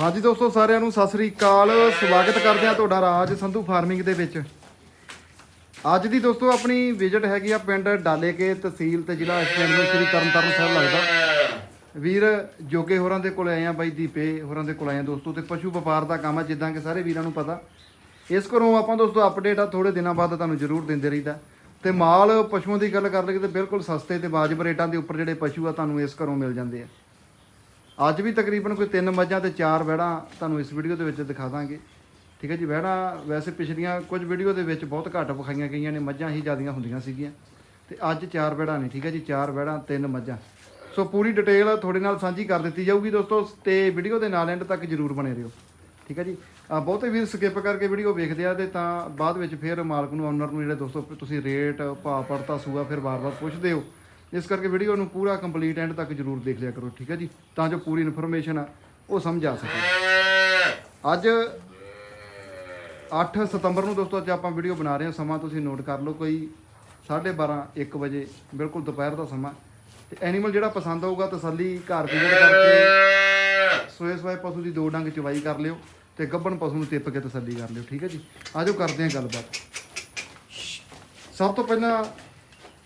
ਹਾਂਜੀ ਦੋਸਤੋ, ਸਾਰਿਆਂ ਨੂੰ ਸਤਿ ਸ੍ਰੀ ਅਕਾਲ। ਸਵਾਗਤ ਕਰਦੇ ਆ ਤੁਹਾਡਾ ਰਾਜ ਸੰਧੂ ਫਾਰਮਿੰਗ ਦੇ ਵਿੱਚ। ਅੱਜ ਦੀ ਦੋਸਤੋ, ਆਪਣੀ ਵਿਜ਼ਿਟ ਹੈਗੀ ਆ ਪਿੰਡ ਡਾਲੇਕੇ ਤਹਿਸੀਲ ਤੇ ਜ਼ਿਲ੍ਹਾ ਇਸ ਪਿੰਡ ਨੂੰ ਸ੍ਰੀ ਤਰਨਤਾਰਨ ਸਾਹਿਬ ਲੱਗਦਾ। ਵੀਰ ਜੋਗੇ ਹੋਰਾਂ ਦੇ ਕੋਲ ਆਏ ਆ ਬਾਈ ਦੀਪੇ ਹੋਰਾਂ ਦੇ ਕੋਲ ਆਏ ਆ ਦੋਸਤੋ, ਤੇ ਪਸ਼ੂ ਵਪਾਰ ਦਾ ਕੰਮ ਆ, ਜਿੱਦਾਂ ਕਿ ਸਾਰੇ ਵੀਰਾਂ ਨੂੰ ਪਤਾ। ਇਸ ਘਰੋਂ ਆਪਾਂ ਦੋਸਤੋ ਅਪਡੇਟ ਆ ਥੋੜੇ ਦਿਨਾਂ ਬਾਅਦ ਤੁਹਾਨੂੰ ਜ਼ਰੂਰ ਦਿੰਦੇ ਰਹੀਦਾ। ਤੇ ਮਾਲ ਪਸ਼ੂਆਂ ਦੀ ਗੱਲ ਕਰ ਲਈਏ ਤੇ ਬਿਲਕੁਲ ਸਸਤੇ ਤੇ ਵਾਜਬ ਰੇਟਾਂ ਦੇ ਉੱਪਰ ਜਿਹੜੇ ਪਸ਼ੂ ਆ, ਤੁਹਾਨੂੰ ਇਸ ਘਰੋਂ ਮਿਲ ਜਾਂਦੇ ਆ। ਅੱਜ ਵੀ ਤਕਰੀਬਨ ਕੋਈ ਤਿੰਨ ਮੱਝਾਂ ਤੇ ਚਾਰ ਵਹਿੜਾਂ ਤੁਹਾਨੂੰ ਇਸ ਵੀਡੀਓ ਦੇ ਵਿੱਚ ਦਿਖਾ ਦਾਂਗੇ। ਠੀਕ ਹੈ ਜੀ, ਵਹਿੜਾਂ ਵੈਸੇ ਪਿਛਲੀਆਂ ਕੁਝ ਵੀਡੀਓ ਦੇ ਵਿੱਚ ਬਹੁਤ ਘੱਟ ਵਿਖਾਈਆਂ ਗਈਆਂ ਨੇ, ਮੱਝਾਂ ਹੀ ਜ਼ਿਆਦੀਆਂ ਹੁੰਦੀਆਂ ਸੀਗੀਆਂ। ਤੇ ਅੱਜ ਚਾਰ ਵਹਿੜਾਂ ਨੇ, ਠੀਕ ਹੈ ਜੀ, ਚਾਰ ਵਹਿੜਾਂ, ਤਿੰਨ ਮੱਝਾਂ। ਸੋ ਪੂਰੀ ਡਿਟੇਲ ਤੁਹਾਡੇ ਨਾਲ ਸਾਂਝੀ ਕਰ ਦਿੱਤੀ ਜਾਊਗੀ ਦੋਸਤੋ, ਤੇ ਵੀਡੀਓ ਦੇ ਨਾਲ ਐਂਡ ਤੱਕ ਜਰੂਰ ਬਣੇ ਰਹੋ। ਠੀਕ ਹੈ ਜੀ ਬਹੁਤੇ ਵੀਰ ਸਕਿਪ ਕਰਕੇ ਵੀਡੀਓ ਵੇਖਦੇ ਆ ਤੇ ਤਾਂ ਬਾਅਦ ਵਿੱਚ ਫਿਰ ਮਾਲਕ ਨੂੰ ਓਨਰ ਨੂੰ ਜਿਹੜੇ ਦੋਸਤੋ, ਤੁਸੀਂ ਰੇਟ ਭਾਅ ਪੜਤਾ ਸੂਆ ਫਿਰ ਵਾਰ-ਵਾਰ ਪੁੱਛਦੇ ਹੋ। ਇਸ ਕਰਕੇ ਵੀਡੀਓ ਨੂੰ ਪੂਰਾ ਕੰਪਲੀਟ ਐਂਡ ਤੱਕ ਜਰੂਰ ਦੇਖ ਲਿਆ ਕਰੋ, ਠੀਕ ਹੈ ਜੀ? ਤਾਂ ਜੋ ਪੂਰੀ ਇਨਫੋਰਮੇਸ਼ਨ ਆ, ਉਹ ਸਮਝ ਆ ਸਕੇ। ਅੱਜ 8 ਸਤੰਬਰ ਨੂੰ ਦੋਸਤੋ, ਅੱਜ ਆਪਾਂ ਵੀਡੀਓ ਬਣਾ ਰਹੇ ਹਾਂ। ਸਮਾਂ ਤੁਸੀਂ ਨੋਟ ਕਰ ਲਓ ਕੋਈ 12:30 1 ਵਜੇ, ਬਿਲਕੁਲ ਦੁਪਹਿਰ ਦਾ ਸਮਾਂ। ਤੇ ਐਨੀਮਲ ਜਿਹੜਾ ਪਸੰਦ ਆਊਗਾ, ਤਸੱਲੀ, ਘਰ ਵਿਜ਼ਿਟ ਕਰਕੇ ਸੋਏ ਸੋਏ ਪਸ਼ੂ ਦੀ ਦੋ ਡੰਗ ਚਵਾਈ ਕਰ ਲਿਓ ਤੇ ਗੱਭਣ ਪਸ਼ੂ ਨੂੰ ਟਿੱਪ ਕੇ ਤਸੱਲੀ ਕਰ ਲਿਓ, ਠੀਕ ਹੈ ਜੀ? ਆਜੋ ਕਰਦੇ ਹਾਂ ਗੱਲਬਾਤ। ਸਭ ਤੋਂ ਪਹਿਲਾਂ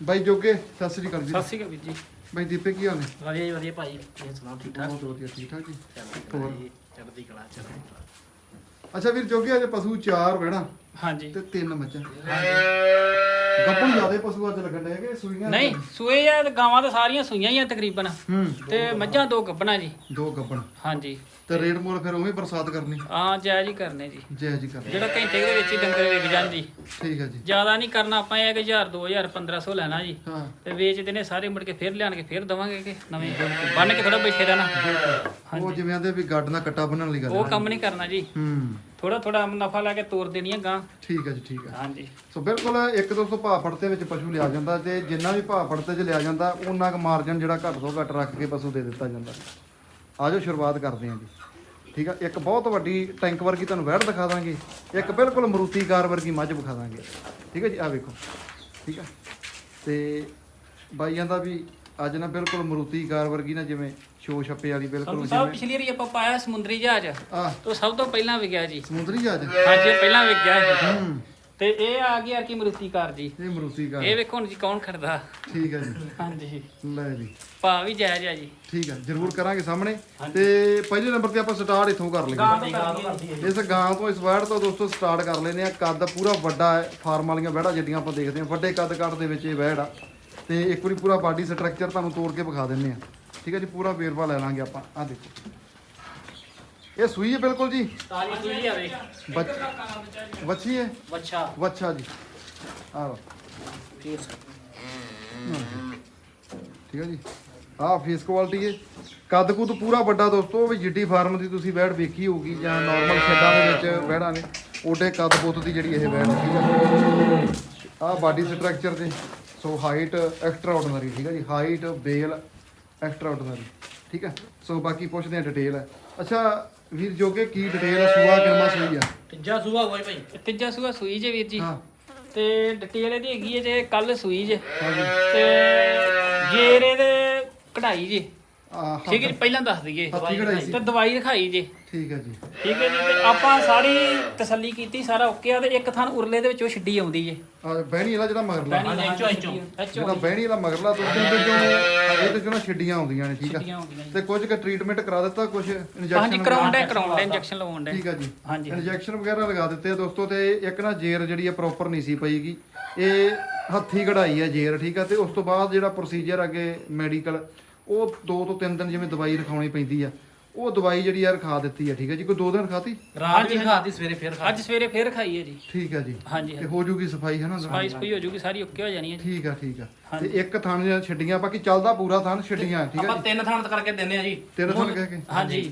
ਬਾਈ ਜੋਗੇ ਸਤਿ ਸ੍ਰੀ ਅਕਾਲ ਜੀ ਸਤਿ ਸ਼੍ਰੀ ਅਕਾਲ ਵੀਰ ਜੀ। ਬਾਈ ਦੀਪੇ ਕੀ ਹਾਲ ਨੇ? ਵਧੀਆ ਜੀ ਵਧੀਆ ਭਾਈ। ਤੁਸੀਂ ਸੁਣਾਓ ਠੀਕ ਠਾਕ? ਬਹੁਤ ਵਧੀਆ ਠੀਕ ਠਾਕ ਜੀ। ਚੜ੍ਹਦੀ ਕਲਾ ਜੀ, ਚੜ੍ਹਦੀ ਕਲਾ ਚੜ੍ਹਦੀ ਕਲਾ। ਅੱਛਾ ਵੀਰ ਜੋਗੇ ਅੱਜ ਪਸ਼ੂ ਚਾਰ ਵੜਾ ਹਾਂਜੀ। ਤੇ ਤਿੰਨ ਮੱਝਾਂ। ਗੱਭਣ ਜ਼ਿਆਦੇ ਪਸ਼ੂ ਅੱਜ ਲੱਗਣ ਡਏ ਕਿ ਸੂਈਆਂ ਨਹੀਂ ਸੂਏ ਆ ਤੇ ਗਾਵਾਂ ਤਾਂ ਸਾਰੀਆਂ ਸੂਈਆਂ ਹੀ ਆ ਤਕਰੀਬਨ। ਹੂੰ। ਤੇ ਮੱਝਾਂ ਦੋ ਗੱਬਣਾ ਜੀ। ਦੋ ਗੱਭਣ। ਹਾਂਜੀ। ਤੇ ਰੇਡ ਮੋਲ ਫਿਰ ਉਵੇਂ ਬਰਸਾਤ ਕਰਨੀ? ਆ ਜਾਇਜ਼ ਹੀ ਕਰਨੇ ਜੀ। ਜੈ ਜੀ ਕਰ ਜਿਹੜਾ ਘੰਟੇ ਦੇ ਵਿੱਚ ਹੀ ਡੰਗਰ ਵਿਕ ਜਾਣ ਜੀ। ਠੀਕ ਹੈ ਜੀ। ਜ਼ਿਆਦਾ ਨਹੀਂ ਕਰਨਾ ਆਪਾਂ ਇਹ ਕਿ 1000 2000 1500 ਲੈਣਾ ਜੀ। ਹਾਂ। ਤੇ ਵੇਚਦੇ ਨੇ ਸਾਰੇ ਮੁੜ ਕੇ ਫਿਰ ਲਿਆਣ ਕੇ ਫਿਰ ਦਵਾਂਗੇ ਕਿ ਨਵੇਂ। ਬੰਨ ਕੇ ਥੋੜਾ ਬੈਠੇ ਰਹਿਣਾ। ਉਹ ਜਿਵੇਂ ਆਂਦੇ ਵੀ ਗੱਡ ਨਾਲ ਕੱਟਾ ਬੰਨਣ ਲਈ ਗੱਲ ਉਹ ਕੰਮ ਨਹੀਂ ਕਰਨਾ ਜੀ। ਹੂੰ। ਥੋੜਾ ਥੋੜਾ ਨਫਾ ਲਾ ਕੇ ਤੋਰ ਦੇਣੀ ਗਾਂ। ਠੀਕ ਹੈ ਜੀ ਠੀਕ ਹੈ ਹਾਂਜੀ। ਸੋ ਬਿਲਕੁਲ ਇੱਕ ਦੋਸਤੋ ਭਾਅ ਫੜਤੇ ਵਿੱਚ ਪਸ਼ੂ ਲਿਆ ਜਾਂਦਾ ਤੇ ਜਿੰਨਾ ਵੀ ਭਾਅ ਫੜਤੇ 'ਚ ਲਿਆ ਜਾਂਦਾ ਉਹਨਾਂ ਕੁ ਮਾਰਜਨ ਜਿਹੜਾ ਘੱਟ ਤੋਂ ਘੱਟ ਰੱਖ ਕੇ ਪਸ਼ੂ ਦੇ ਦਿੱਤਾ ਜਾਂਦਾ। ਆਜੋ ਸ਼ੁਰੂਆਤ ਕਰਦੇ ਹਾਂ ਜੀ। ਠੀਕ ਆ ਇੱਕ ਬਹੁਤ ਵੱਡੀ ਟੈਂਕ ਵਰਗੀ ਤੁਹਾਨੂੰ ਵਹਿੜ ਦਿਖਾ ਦਾਂਗੇ। ਇੱਕ ਬਿਲਕੁਲ ਮਰੂਤੀ ਕਾਰ ਵਰਗੀ ਮੱਝ ਵਿਖਾ ਦਾਂਗੇ। ਠੀਕ ਹੈ ਜੀ ਆ ਵੇਖੋ। ਠੀਕ ਆ। ਤੇ ਬਾਈਆਂ ਦਾ ਵੀ ਅੱਜ ਨਾ ਬਿਲਕੁਲ ਮਰੂਤੀ ਕਾਰ ਵਰਗੀ ਨਾ ਜਿਵੇਂ ਸ਼ੋ ਛੱਪੇ ਵਾਲੀ ਬਿਲਕੁਲ ਸਾਹਿਬ ਪਿਛਲੀ ਵਾਰੀ ਆਪਾਂ ਪਾਇਆ ਸਮੁੰਦਰੀ ਜਹਾਜ਼। ਆ ਤੋਂ ਸਭ ਤੋਂ ਪਹਿਲਾਂ ਵਿਗਿਆ ਜੀ। ਸਮੁੰਦਰੀ ਜਹਾਜ਼? ਹਾਂਜੀ ਪਹਿਲਾਂ ਗਿਆ ਇਹ। ਹੂੰ। ਤੇ ਇਹ ਆ ਗਈ ਅਰਕੀ ਮਰੂਤੀ ਕਾਰ ਜੀ। ਇਹ ਮਰੂਤੀ ਕਾਰ। ਇਹ ਵੇਖੋ ਹੁਣ ਜੀ ਕੌਣ ਖੜਦਾ। ਠੀਕ ਹੈ ਜੀ। ਹਾਂਜੀ। ਲੈ ਜੀ। ਭਾ ਵੀ ਜਾਇਜ਼ ਆ ਜੀ। ਠੀਕ ਹੈ ਜਰੂਰ ਕਰਾਂਗੇ ਸਾਹਮਣੇ। ਤੇ ਪਹਿਲੇ ਨੰਬਰ ਤੇ ਆਪਾਂ ਸਟਾਰਟ ਇੱਥੋਂ ਕਰ ਲਈਏ। ਇਸ ਗਾਂ ਤੋਂ ਇਸ ਵੈੜ ਤੋਂ ਦੋਸਤੋ ਸਟਾਰਟ ਕਰ ਲੈਨੇ ਆ ਕੱਦ ਪੂਰਾ ਵੱਡਾ ਹੈ ਫਾਰਮ ਵਾਲੀਆਂ ਵੈੜਾਂ ਜਿੱਡੀਆਂ ਆਪਾਂ ਦੇਖਦੇ ਹਾਂ। ਵੱਡੇ ਕੱਦ ਕੱਟ ਦੇ ਵਿੱਚ ਇਹ ਵੈੜ ਆ। ਤੇ ਇੱਕ ਵਾਰੀ ਪੂਰਾ ਬਾਡੀ ਸਟਰਕਚਰ ਤੁਹਾਨੂੰ ਤੋੜ ਕੇ ਵਿਖਾ ਦਿੰਨੇ ਆ ਠੀਕ ਹੈ ਜੀ ਪੂਰਾ ਵੇਰਵਾ ਲੈ ਲਾਂਗੇ ਆਪਾਂ। ਆ ਦੇਖੋ। ਇਹ ਸੂਈ ਹੈ ਬਿਲਕੁਲ ਜੀ? ਤਾਲੀ ਸੂਈ ਆਵੇ ਬੱਚ- ਵੱਛੀ ਹੈ? ਬੱਚਾ ਵੱਛਾ ਜੀ। ਆ ਲਓ। ਫੇਸ। ਠੀਕ ਹੈ ਜੀ। ਆਹ ਫੇਸ ਕੁਆਲਿਟੀ ਹੈ। ਕੱਦ ਕੁੱਦ ਪੂਰਾ ਵੱਡਾ ਦੋਸਤੋ ਵੀ ਜੀਟੀ ਫਾਰਮ ਦੀ ਤੁਸੀਂ ਵੈੜ ਵੇਖੀ ਹੋਊਗੀ ਜਾਂ ਨਾਰਮਲ ਸ਼ੈਡਾਂ ਦੇ ਵਿੱਚ ਵੈੜਾਂ ਨੇ ਓਡੇ ਕੱਦ ਪੁੱਤ ਦੀ ਜਿਹੜੀ ਇਹ ਵੈੜ ਠੀਕ ਹੈ। ਆਹ ਬਾਡੀ ਸਟਰਕਚਰ ਤੇ। ਸੋ ਹਾਈਟ ਐਕਸਟਰਾ ਆਰਡੀਨਰੀ ਠੀਕ ਹੈ ਜੀ? ਹਾਈਟ ਬੇਲ ਐਕਸਟਰਾ ਆਰਡੀਨਰੀ ਠੀਕ ਹੈ? ਸੋ ਬਾਕੀ ਪੁੱਛਦੇ ਆ ਡਿਟੇਲ ਅੱਛਾ ਵੀਰ ਜੋਗੇ ਕੀ ਡਿਟੇਲ ਸੂਆ ਕਿੰਨਾ ਸੂਈ ਆ? ਤੀਜਾ ਸੂਆ ਹੋਇਆ ਭਾਈ। ਤੀਜਾ ਸੂਆ ਸੂਈ ਜੇ ਵੀਰ ਜੀ। ਹਾਂ। ਤੇ ਡਿਟੇਲ ਇਹਦੀ ਹੈਗੀ ਹੈ ਜੇ ਕੱਲ ਸੂਈ ਜੇ। ਤੇ ਜੇਰ ਇਹਦੇ ਕਢਾਈ ਜੇ। ਆ ਠੀਕ ਹੈ ਜੀ ਪਹਿਲਾਂ ਦੱਸ ਦਈਏ। ਹੱਥੀ ਕਢਾਈ ਸੀ। ਤੇ ਦਵਾਈ ਰਖਾਈ ਜੇ। ਠੀਕ ਹੈ ਜੀ। ਠੀਕ ਹੈ ਜੀ ਤੇ ਆਪਾਂ ਸਾਰੀ ਤਸੱਲੀ ਕੀਤੀ ਸਾਰਾ ਓਕੇ ਆ ਤੇ ਇੱਕ ਥਾਂ ਉਰਲੇ ਦੇ ਵਿੱਚੋਂ ਛੱਡੀ ਆਉਂਦੀ ਜੇ। ਆ ਬਹਿਣੀ ਵਾਲਾ ਜਿਹੜਾ ਮਗਰਲਾ। ਬਹਿਣੀ ਇੰਚੋ ਇੰਚੋ। ਜਿਹੜਾ ਬਹਿਣੀ ਵਾਲਾ ਮਗਰਲਾ ਤੋਂ ਉਹਦੇ ਚੋਂ ਇਹਦੇ ਚੋਂ ਨਾ ਛੱਡੀਆਂ ਆਉਂਦੀਆਂ ਨੇ ਠੀਕ ਆ। ਤੇ ਕੁਝ ਕ ਟ੍ਰੀਟਮੈਂਟ ਕਰਾ ਦਿੱਤਾ ਕੁਝ ਹਾਂਜੀ ਇੰਜੈਕਸ਼ਨ ਕਰਾਉਣ ਦੇ ਕਰਾਉਣ ਦੇ ਇੰਜੈਕਸ਼ਨ ਲਵਾਉਣ ਦੇ ਠੀਕ ਆ ਜੀ। ਹਾਂਜੀ ਇੰਜੈਕਸ਼ਨ ਵਗੈਰਾ ਲਗਾ ਦਿੱਤੇ ਆ ਦੋਸਤੋ ਤੇ ਇੱਕ ਨਾ ਜੇਰ ਜਿਹੜੀ ਆ ਪ੍ਰੋਪਰ ਨਹੀਂ ਸੀ ਪਈਗੀ। ਇਹ ਹੱਥੀ ਕਢਾਈ ਆ ਜੇਰ ਠੀਕ ਆ ਤੇ ਉਸ ਤੋਂ ਬਾਅਦ ਜਿਹੜਾ ਪ੍ਰੋਸੀਜਰ ਅੱਗੇ ਮੈਡੀਕਲ ਉਹ 2 ਤੋਂ 3 ਦਿਨ ਜਿਵੇਂ ਦਵਾਈ ਰਖਾਉਣੀ ਪੈਂਦੀ ਆ ਉਹ ਦਵਾਈ ਜਿਹੜੀ ਆ ਰਖਾ ਦਿੱਤੀ ਆ ਠੀਕ ਆ ਜੀ? ਕੋਈ 2 ਦਿਨ ਖਾਤੀ ਰਾਤ ਵੀ ਖਾਦੀ ਸਵੇਰੇ ਫੇਰ ਖਾ ਅੱਜ ਸਵੇਰੇ ਫੇਰ ਖਾਈ ਹੈ ਜੀ। ਠੀਕ ਆ ਜੀ। ਹਾਂਜੀ ਤੇ ਹੋ ਜੂਗੀ ਸਫ਼ਾਈ ਹੈ ਨਾ ਸਪਾਈਸ ਪਈ ਹੋ ਜੂਗੀ ਸਾਰੀ ਓਕੇ ਹੋ ਜਾਣੀ ਹੈ ਜੀ। ਠੀਕ ਆ ਠੀਕ ਆ। ਤੇ ਇੱਕ ਥਣ ਜਿਹਾ ਛੱਡੀਆਂ ਬਾਕੀ ਚੱਲਦਾ ਪੂਰਾ ਥਣ ਛੱਡੀਆਂ ਠੀਕ ਆ ਆਪਾਂ ਜੀ? ਤਿੰਨ ਥਾਂ ਕਰਕੇ ਦਿੰਦੇ ਆ ਜੀ। ਤੇਰੇ ਥਣ ਕਹਿ ਕੇ ਹਾਂਜੀ।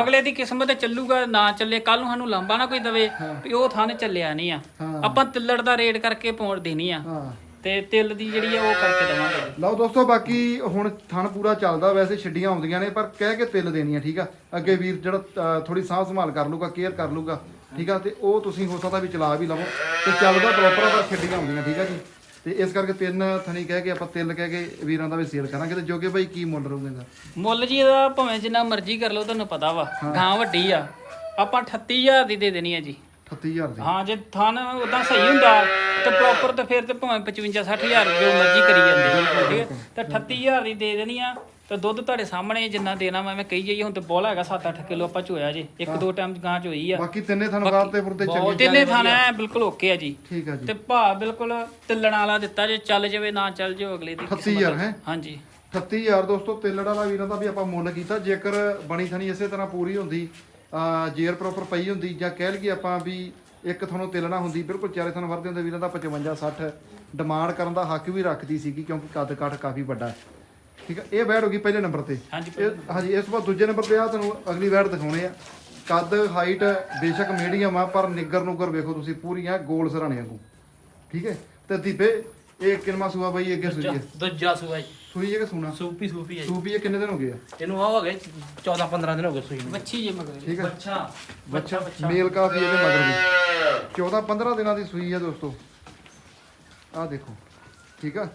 ਅਗਲੇ ਦੀ ਕਿਸਮਤ ਚੱਲੂਗਾ ਨਾ ਚੱਲੇ ਕੱਲ ਨੂੰ ਸਾਨੂੰ ਲੰਬਾ ਨਾ ਕੋਈ ਦਵੇ ਵੀ ਉਹ ਥਾਂ ਚੱਲਿਆ ਨਹੀਂ ਆ। ਹਾਂ। ਆਪਾਂ ਤਿੱਲੜ ਦਾ ਰੇਟ ਕਰਕੇ ਪੌਂਡ ਦੇਣੀ ਆ। ਹਾਂ। ਤੇ ਤਿਲ ਦੀ ਜਿਹੜੀ ਆ ਉਹ ਕਰਕੇ ਦਵਾਂਗੇ ਲਓ ਦੋਸਤੋ ਬਾਕੀ ਹੁਣ ਥਣ ਪੂਰਾ ਚੱਲਦਾ ਵੈਸੇ ਛੱਡੀਆਂ ਆਉਂਦੀਆਂ ਨੇ ਪਰ ਕਹਿ ਕੇ ਤਿਲ ਦੇਣੀਆਂ ਠੀਕ ਆ? ਅੱਗੇ ਵੀਰ ਜਿਹੜਾ ਥੋੜੀ ਸਾਂਭ ਸੰਭਾਲ ਕਰ ਲੂਗਾ ਕੇਅਰ ਕਰ ਲੂਗਾ ਠੀਕ ਆ? ਤੇ ਉਹ ਤੁਸੀਂ ਹੋ ਸਕਦਾ ਵੀ ਚਲਾ ਵੀ ਲਵੋ। ਤੇ ਚੱਲਦਾ ਪ੍ਰੋਪਰ ਆ ਪਰ ਛੱਡੀਆਂ ਆਉਂਦੀਆਂ ਠੀਕ ਆ ਜੀ? ਤੇ ਇਸ ਕਰਕੇ ਤਿੰਨ ਥਣੀ ਕਹਿ ਕੇ ਆਪਾਂ ਤਿਲ ਕਹਿ ਕੇ ਵੀਰਾਂ ਦਾ ਵੀ ਸੇਲ ਕਰਾਂਗੇ ਤੇ ਜੋਗੇ ਭਾਈ ਕੀ ਮੁੱਲ ਰਹੂਗਾ ਇਹਦਾ? ਮੁੱਲ ਜੀ ਇਹਦਾ ਭਾਵੇਂ ਜਿੰਨਾ ਮਰਜ਼ੀ ਕਰ ਲਓ ਤੁਹਾਨੂੰ ਪਤਾ ਵਾ। ਗਾਂ ਵੱਡੀ ਆ। ਆਪਾਂ 38000 ਦੀ ਦੇ ਦੇਣੀ ਆ ਜੀ। 38000 ਦੀ। ਹਾਂ ਜੇ ਥਣ ਉਦਾਂ ਸਹੀ ਹੁੰਦਾ ਤੇ ਪ੍ਰੋਪਰ ਤੇ ਫਿਰ ਤੇ ਭਾਵੇਂ 55 60000 ਜੋ ਮਰਜ਼ੀ ਕਰੀ ਜਾਂਦੇ ਠੀਕ ਹੈ? ਤੇ 38000 ਦੀ ਦੇ ਦੇਣੀ ਆ ਤੇ ਦੁੱਧ ਤੁਹਾਡੇ ਸਾਹਮਣੇ ਜਿੰਨਾ ਦੇਣਾ ਮੈਂ ਕਹੀ ਜਾਈਏ ਹੁਣ ਤੇ ਬੋਲਾ ਹੈਗਾ 7-8 ਕਿਲੋ ਆਪਾਂ ਚੋਇਆ ਜੇ ਇੱਕ ਦੋ ਟਾਈਮ ਗਾਂ ਚੋਈ ਆ। ਬਾਕੀ ਤਿੰਨੇ ਥਣਵਾਰ ਤੇ ਪੁਰਤੇ ਚੰਗੇ ਤਿੰਨੇ ਥਣ ਐ ਬਿਲਕੁਲ ਓਕੇ ਆ ਜੀ। ਠੀਕ ਆ ਜੀ। ਤੇ ਭਾ ਬਿਲਕੁਲ ਤਿੱਲਣ ਵਾਲਾ ਦਿੱਤਾ ਜੇ ਚੱਲ ਜਾਵੇ ਨਾ ਚੱਲ ਜਾਵੇ ਅਗਲੇ ਦੀ 38000 ਹੈ? ਹਾਂਜੀ। 38000 ਦੋਸਤੋ ਤਿੱਲੜ ਵਾਲਾ ਵੀਰਾਂ ਦਾ ਵੀ ਆਪਾਂ ਮੁੱਲ ਕੀਤਾ ਜੇਕਰ ਬਣੀ ਥਣੀ ਇਸੇ ਤਰ੍ਹਾਂ ਪੂਰੀ ਹੁੰਦੀ ਜੇਰ ਪ੍ਰੋਪਰ ਪਈ ਹੁੰਦੀ ਜਾਂ ਕਹਿ ਲਈਏ ਆਪਾਂ ਵੀ ਇੱਕ ਤੁਹਾਨੂੰ ਤਿਲਣਾ ਹੁੰਦੀ ਬਿਲਕੁਲ ਚਾਰੇ ਥਣ ਵਰਦੇ ਹੁੰਦੇ ਵੀਰਾਂ ਦਾ 55 60 ਡਿਮਾਂਡ ਕਰਨ ਦਾ ਹੱਕ ਵੀ ਰੱਖਦੀ ਸੀਗੀ ਕਿਉਂਕਿ ਕੱਦ ਕਾਠ ਕਾਫੀ ਵੱਡਾ ਠੀਕ ਹੈ ਇਹ ਵੈਟ ਹੋ ਗਈ ਪਹਿਲੇ ਨੰਬਰ ਤੇ। ਹਾਂਜੀ ਇਹ ਹਾਂਜੀ ਇਸ ਤੋਂ ਬਾਅਦ ਦੂਜੇ ਨੰਬਰ ਤੇ ਆ ਤੁਹਾਨੂੰ ਅਗਲੀ ਵੈਟ ਦਿਖਾਉਣੇ ਆ। ਕੱਦ ਹਾਈਟ ਬੇਸ਼ੱਕ ਮੀਡੀਅਮ ਆ ਪਰ ਨਿੱਗਰ ਨੂਗਰ ਵੇਖੋ ਤੁਸੀਂ ਪੂਰੀਆਂ ਗੋਲ ਸਰਾਣੇ ਵਾਂਗੂ। ਠੀਕ ਹੈ ਤੇ ਦੀਪੇ ਇਹ ਕਿੰਨਾ ਸੂਆ ਬਈ ਅੱਗੇ ਹੈ। ਦੂਜਾ ਸੂਆ ਜੀ। ਸੂਈ ਹੈ ਕਿ ਸੂਣਾ ਸੂਪੀ ਸੂਪੀ ਹੈ ਜੀ। ਸੂਪੀ ਇਹ ਕਿੰਨੇ ਦਿਨ ਹੋ ਗਏ ਆ? ਇਹਨੂੰ ਆ ਹੋ ਗਏ 14 15 ਦਿਨ ਹੋ ਗਏ ਸੂਈ ਨੂੰ। ਬੱਚੀ ਜੇ ਮਗਰ ਠੀਕ ਹੈ। ਬੱਚਾ ਬੱਚਾ ਮੇਲ ਕਾਫੀ ਇਹਦੇ ਮਗਰ ਵੀ 14 15 ਦਿਨਾਂ ਦੀ ਸੂਈ ਆ ਦੋਸਤੋ। ਆਹ ਦੇਖੋ ਠੀਕ ਆ?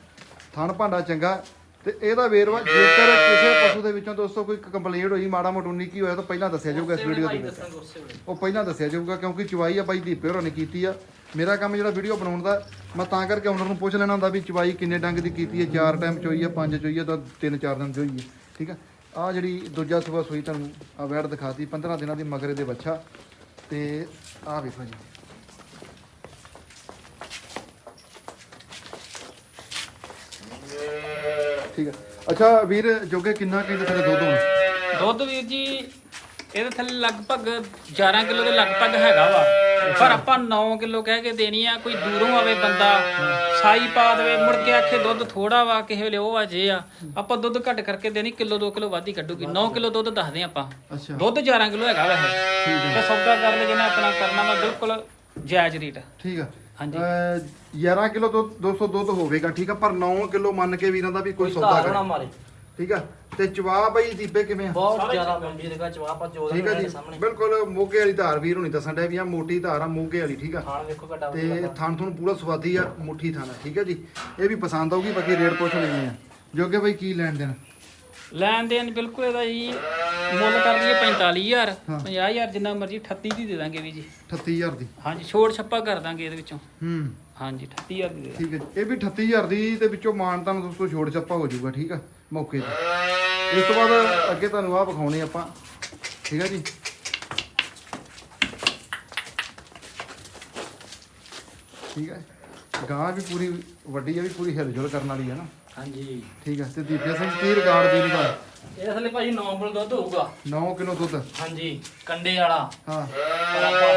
ਥਣ ਭਾਂਡਾ ਚੰਗਾ। ਤੇ ਇਹਦਾ ਵੇਰਵਾ ਜੇਕਰ ਕਿਸੇ ਪਸ਼ੂ ਦੇ ਵਿੱਚੋਂ ਦੋਸਤੋ ਕੋਈ ਕੰਪਲੇਂਟ ਹੋਈ ਮਾੜਾ ਮੋਟੂਨੀ ਕੀ ਹੋਇਆ ਤਾਂ ਪਹਿਲਾਂ ਦੱਸਿਆ ਜਾਊਗਾ ਇਸ ਵੀਡੀਓ ਦੇ ਵਿੱਚ। ਉਹ ਪਹਿਲਾਂ ਦੱਸਿਆ ਜਾਊਗਾ ਕਿਉਂਕਿ ਚਵਾਈ ਆ ਬਾਈ ਦੀਪੇ ਹੋਰਾਂ ਨੇ ਕੀਤੀ ਆ। ਮੇਰਾ ਕੰਮ ਜਿਹੜਾ ਵੀਡੀਓ ਬਣਾਉਣ ਦਾ, ਮੈਂ ਤਾਂ ਕਰਕੇ ਓਨਰ ਨੂੰ ਪੁੱਛ ਲੈਣਾ ਹੁੰਦਾ ਵੀ ਚਵਾਈ ਕਿੰਨੇ ਡੰਗ ਦੀ ਕੀਤੀ ਹੈ, ਚਾਰ ਟਾਈਮ ਚੋਈ ਆ ਪੰਜ ਚੋਈ ਆ ਤਾਂ ਤਿੰਨ ਚਾਰ ਦਿਨ ਚੋਈ ਹੈ, ਠੀਕ ਹੈ? ਆ ਜਿਹੜੀ ਦੂਜਾ ਸੂਆ ਸੂਈ ਤੁਹਾਨੂੰ ਆ ਵੈੜ ਦਿਖਾਤੀ 15 ਦਿਨਾਂ ਦੀ ਮਗਰੇ ਦੇ ਬੱਚਾ, ਤੇ ਆ ਵੇਖੋ ਜੀ। ਠੀਕ ਹੈ। ਅੱਛਾ ਵੀਰ, ਜੋਗੇ ਕਿੰਨਾ ਕਹਿੰਦੇ ਤੇਰੇ ਦੁੱਧ ਹੁਣ? ਦੁੱਧ ਵੀਰ ਜੀ, ਇਹਦੇ ਥੱਲੇ ਲਗਭਗ 11 ਕਿਲੋ ਦੇ ਲਗਭਗ ਹੈਗਾ ਵਾ। ਪਰ ਆਪਾਂ 9 ਕਿਲੋ ਕਹਿ ਕੇ ਦੇਣੀ ਆ ਕੋਈ ਦੂਰੋਂ ਆਵੇ ਬੰਦਾ ਸਾਈ ਪਾ ਦੇਵੇ ਮੁੜ ਕੇ ਆਖੇ ਦੁੱਧ ਥੋੜਾ ਵਾ ਕਿਸੇ ਵੇਲੇ ਉਹ ਆ ਜੇ ਆ। ਆਪਾਂ ਦੁੱਧ ਘੱਟ ਕਰਕੇ ਦੇਣੀ ਕਿਲੋ 2 ਕਿਲੋ ਵੱਧ ਹੀ ਕੱਢੂਗੀ। 9 ਕਿਲੋ ਦੁੱਧ ਦੱਸਦੇ ਆਪਾਂ। ਅੱਛਾ। ਦੁੱਧ 11 ਕਿਲੋ ਹੈਗਾ ਵੈਸੇ। ਤੇ ਸੌਦਾ ਕਰ ਲੈ ਜਿਹਨੇ ਆਪਣਾ ਕਰਨਾ ਵਾ ਬਿਲਕੁਲ ਜਾਇਜ਼ ਰੇਟ। ਠੀਕ ਆ। ਹਾਂਜੀ। ਅਹ 11 ਕਿਲੋ ਤੋਂ 200 ਦੁੱਧ ਹੋਵੇਗਾ ਠੀਕ ਆ? ਪਰ 9 ਕਿਲੋ ਮੰਨ ਕੇ ਵੀਰਾਂ ਦਾ ਵੀ ਕੋਈ ਸੌਦਾ ਧਾਰ ਕਰੇ। ਮਾਰੇ। ਠੀਕ ਆ? ਤੇ ਚਵਾ ਬਈ ਦੀਪੇ ਕਿਵੇਂ ਆ? ਬਹੁਤ ਜ਼ਿਆਦਾ ਮੰਡੀ ਦੇ ਵਿੱਚ ਆਪਾਂ ਜੋ ਠੀਕ ਆ ਦੇ ਜੀ। ਸਾਹਮਣੇ। ਬਿਲਕੁਲ ਮੋਗੇ ਵਾਲੀ ਧਾਰ ਵੀਰ ਹੁਣੀ ਦੱਸਣ ਡਿਆ ਵੀ ਆ ਮੋਟੀ ਧਾਰ ਆ ਮੋਗੇ ਵਾਲੀ ਠੀਕ ਆ। ਖਾਣ ਵੇਖੋ ਘਟਾ ਤੇ ਥਣ ਤੁਹਾਨੂੰ ਪੂਰਾ ਸਵਾਦੀ ਆ ਮੁੱਠੀ ਥਣ ਆ ਠੀਕ ਆ ਜੀ। ਇਹ ਵੀ ਪਸੰਦ ਆਊਗੀ ਬਾਕੀ ਰੇਟ ਪੁੱਛ ਲੈਣੇ ਆ। ਜੋਗੇ ਬਈ ਕੀ ਲੈਣ ਦੇਣ? ਲੈਣ ਦੇਣ ਬਿਲਕੁਲ ਇਹਦਾ ਜੀ ਮੁੱਲ ਕਰ ਲਈਏ 45000 ਹਾਂ। 50000 ਜਿੰਨਾ ਮਰਜ਼ੀ 38 ਦੀ ਦੇ ਦਾਂਗੇ ਵੀ ਜੀ। 38000 ਦੀ। ਹਾਂਜੀ ਛੋੜ ਛੱਪਾ ਕਰ ਦਾਂਗੇ ਇਹਦੇ ਵਿੱਚੋਂ। ਹੂੰ। ਹਾਂਜੀ 38000 ਦੀ ਦੇ ਠੀਕ ਹੈ ਜੀ। ਇਹ ਵੀ 38000 ਦੀ ਤੇ ਵਿੱਚੋਂ ਮਾਨ ਤੁਹਾਨੂੰ ਦੋਸਤੋ ਛੋੜ ਛੱਪਾ ਹੋ ਜਾਊਗਾ ਠੀਕ ਆ? ਮੌਕੇ ਤੇ। ਇਸ ਤੋਂ ਬਾਅਦ ਅੱਗੇ ਤੁਹਾਨੂੰ ਆਹ ਵਿਖਾਉਣੇ ਆਪਾਂ। ਠੀਕ ਆ ਜੀ। ਠੀਕ ਹੈ ਗਾਂ ਵੀ ਪੂਰੀ ਵੱਡੀ ਆ ਵੀ ਪੂਰੀ ਹਿਲਜੁਲ ਕਰਨ ਵਾਲੀ ਹੈ ਨਾ। ਹਾਂਜੀ। ਠੀਕ ਹੈ ਤੇ ਦੀਪਿਆ ਸਿੰਘ ਕੀ ਰਿਕਾਰਡ ਦੀ ਇਹਦਾ ਇਹਦੇ ਥੱਲੇ ਭਾਜੀ 9 ਕਿਲੋ ਦੁੱਧ ਹੋਊਗਾ। 9 ਕਿਲੋ ਦੁੱਧ? ਹਾਂਜੀ ਕੰਡੇ ਵਾਲਾ। ਹਾਂ। ਪਰ ਆਪਾਂ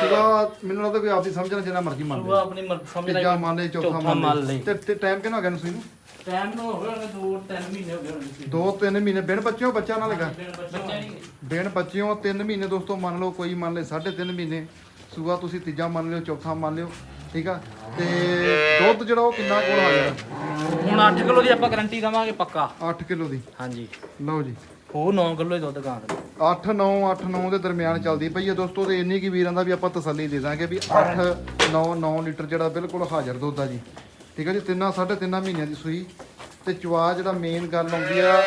ਸੁਬਾ ਮੈਨੂੰ ਲੱਗਦਾ ਵੀ ਆਪ ਹੀ ਸਮਝਣਾ ਜਿੰਨਾ ਮਰਜ਼ੀ ਮੰਨ ਸੁਬਾ ਲੈ ਆਪਣੀ ਮਰ- ਸਮਝ ਤੀਜਾ ਮੰਨ ਲੈ ਚੌਥਾ ਮੰਨ ਮੰਨ ਲੈ। ਲੈ ਤੇ ਤੇ ਟਾਈਮ ਕਿੰਨਾ ਹੋ ਗਿਆ ਨਸੂਈ ਨੂੰ ਟਾਈਮ ਨੂੰ ਹੋ ਗਏ 2-3 ਮਹੀਨੇ ਹੋ ਗਏ ਹੋਣਗੇ ਦੋ ਤਿੰਨ ਮਹੀਨੇ। ਬਿਨ ਬੱਚਿਓ ਬੱਚਾ ਨਾ ਲਗਾ ਦੀ ਬਿਨ ਬੱਚਿਓ 3 ਮਹੀਨੇ ਦੋਸਤੋ ਮੰਨ ਲਓ ਕੋਈ ਮੰਨ ਲੈ 3.5 ਮਹੀਨੇ। ਸੂਆ ਤੁਸੀਂ ਤੀਜਾ ਮੰਨ ਲਿਓ ਚੌਥਾ ਮੰਨ ਲਿਓ। ਠੀਕ ਆ? ਤੇ ਦੁੱਧ ਜਿਹੜਾ ਉਹ ਕਿੰਨਾ ਕੋਲ ਆ ਜਾਣਾ ਹੁਣ 8 ਕਿਲੋ ਦੀ ਆਪਾਂ ਗਾਰੰਟੀ ਦਵਾਂਗੇ ਪੱਕਾ। 8 ਕਿਲੋ ਦੀ? ਹਾਂਜੀ। ਲਓ ਜੀ। ਉਹ 9 ਕਿਲੋ ਹੀ ਦੁੱਧ ਗਾਂ ਦਾ। 8 9 8 9 ਦੇ ਦਰਮਿਆਨ ਚੱਲਦੀ ਪਈ ਹੈ ਦੋਸਤੋ ਤੇ ਇੰਨੀ ਕੀ ਵੀਰਾਂ ਦਾ ਵੀ ਆਪਾਂ ਤਸੱਲੀ ਦੇ ਦਾਂਗੇ ਵੀ 8 9 9 ਲੀਟਰ ਜਿਹੜਾ ਬਿਲਕੁਲ ਹਾਜ਼ਰ ਦੁੱਧ ਆ ਜੀ। ਠੀਕ ਹੈ ਜੀ? ਤਿੰਨਾਂ ਸਾਢੇ ਤਿੰਨਾਂ ਮਹੀਨਿਆਂ ਦੀ ਸੂਈ। ਤੇ ਚਵਾ ਜਿਹੜਾ ਮੇਨ ਗੱਲ ਆਉਂਦੀ ਆ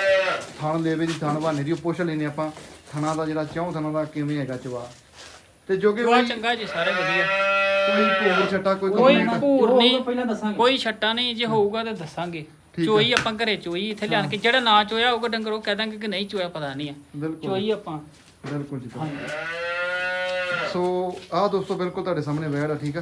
ਥਣ ਲੇਵੇ ਦੀ ਥਣ ਬਹਾਨੇ ਦੀ ਉਹ ਪੁੱਛ ਲੈਨੇ ਆਪਾਂ ਥਣਾ ਦਾ ਜਿਹੜਾ ਚੌਂ ਥਣਾ ਦਾ ਕਿਵੇਂ ਹੈਗਾ ਚਵਾ? ਤੇ ਜੋ ਕਿ ਚੰਗਾ ਜੀ ਸਾਰੇ ਵਧੀਆ। ਭੋਰ ਛੱਟਾ ਕੋਈ ਕੋਈ ਭੂਰ ਨਹੀਂ। ਪਹਿਲਾਂ ਦੱਸਾਂਗੇ। ਕੋਈ ਛੱਟਾ ਨਹੀਂ ਜੇ ਹੋਊਗਾ ਤਾਂ ਦੱਸਾਂਗੇ। ਠੀਕ ਚੋਈ ਆਪਾਂ ਘਰੇ ਚੋਈ ਇੱਥੇ ਲਿਆਣ ਕੇ ਜਿਹੜਾ ਨਾ ਚੋਇਆ ਹੋਊਗਾ ਡੰਗਰ ਉਹ ਕਹਿ ਦਾਂਗੇ ਕਿ ਨਹੀਂ ਚੋਇਆ ਪਤਾ ਨਹੀਂ ਆ। ਬਿਲਕੁਲ ਚੋਈ ਆਪਾਂ। ਬਿਲਕੁਲ ਜੀ ਬਿਲਕੁਲ। ਹਾਂਜੀ। ਸੋ ਆਹ ਦੋਸਤੋ ਬਿਲਕੁਲ ਤੁਹਾਡੇ ਸਾਹਮਣੇ ਵੈੜ ਆ ਠੀਕ ਆ?